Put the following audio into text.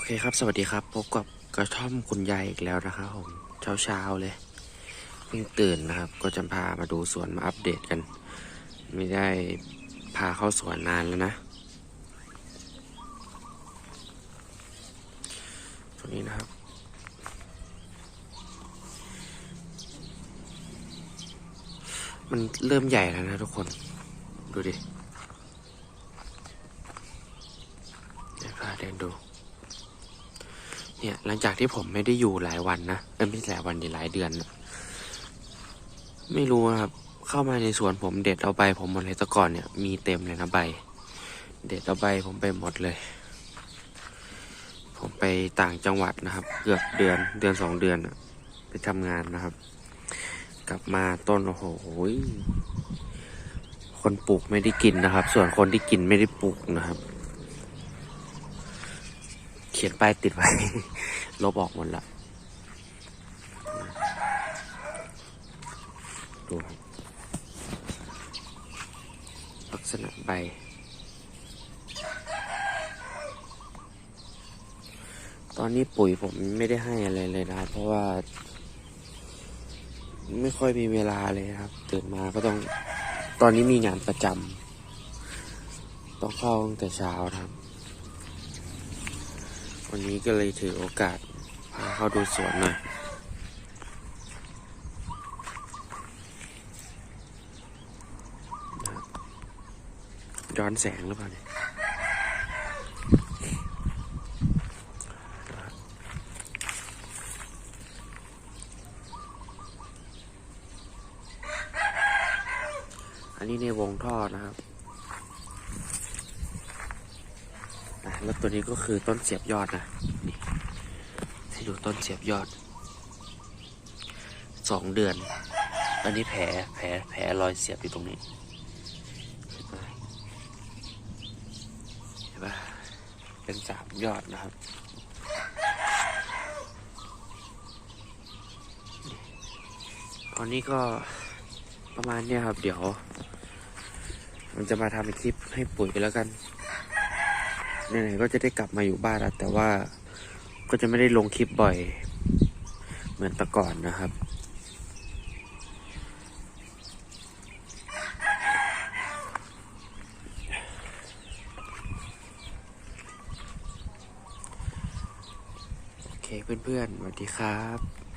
อเคครับ สวัสดีครับ พบกับกระท่อมคุณยายอีกแล้วนะครับผมเช้าเช้าๆเลยเพิ่งตื่นนะครับ ก็จะพามาดูสวนมาอัปเดตกัน ไม่ได้พาเข้าสวนนานแล้วนะตรงนี้นะครับ มันเริ่มใหญ่แล้วนะทุกคน ดูดิเดี๋ยวพาเดินดู เนี่ยหลังจากที่ผมไม่ได้อยู่หลายวันนะไม่ใช่หลายวันดีหลายเดือนนะไม่รู้ครับเข้ามาในสวนผมเด็ดเอาใบผมหมดเลยต่ก่อนเนี่ยมีเต็มเลยนะใบ เด็ดเอาใบผมไปหมดเลย ผมไปต่างจังหวัดนะครับ เกือบเดือนเดือนสองเดือนไปทำงานนะครับ กลับมาต้นโอ้โหคนปลูกไม่ได้กินนะครับ ส่วนคนที่กินไม่ได้ปลูกนะครับ ขียนป้ายติดไว้ ลบออกหมดละดูลักษณะใบ ตอนนี้ปุ๋ยผมไม่ได้ให้อะไรเลยนะครับ เพราะว่า ไม่ค่อยมีเวลาเลยครับ ตื่นมาก็ต้อง ตอนนี้มีงานประจำต้องเข้าตั้งแต่เช้านะครับ วันนี้ก็เลยถือโอกาส พาเข้าดูสวนหน่อยย้อนแสงหรือเปล่าเนี่ยอันนี้ในวงท่อนะครับ อะ แล้วตัวนี้ก็คือต้นเสียบยอดนะนี่ให้ดูต้นเสียบยอดสองเดือน อันนี้แผลแผลแผลรอยเสียบอยู่ตรงนี้เห็นปะเป็นสามยอดนะครับตอนนี้ก็ประมาณเนี้ยครับ เดี๋ยว มันจะมาทำคลิปให้ปุ๋ยแล้วกัน ไหนๆก็จะได้กลับมาอยู่บ้านแล้ว แต่ว่าก็จะไม่ได้ลงคลิปบ่อย เหมือนแต่ก่อนนะครับ โอเคเพื่อนๆสวัสดีครับ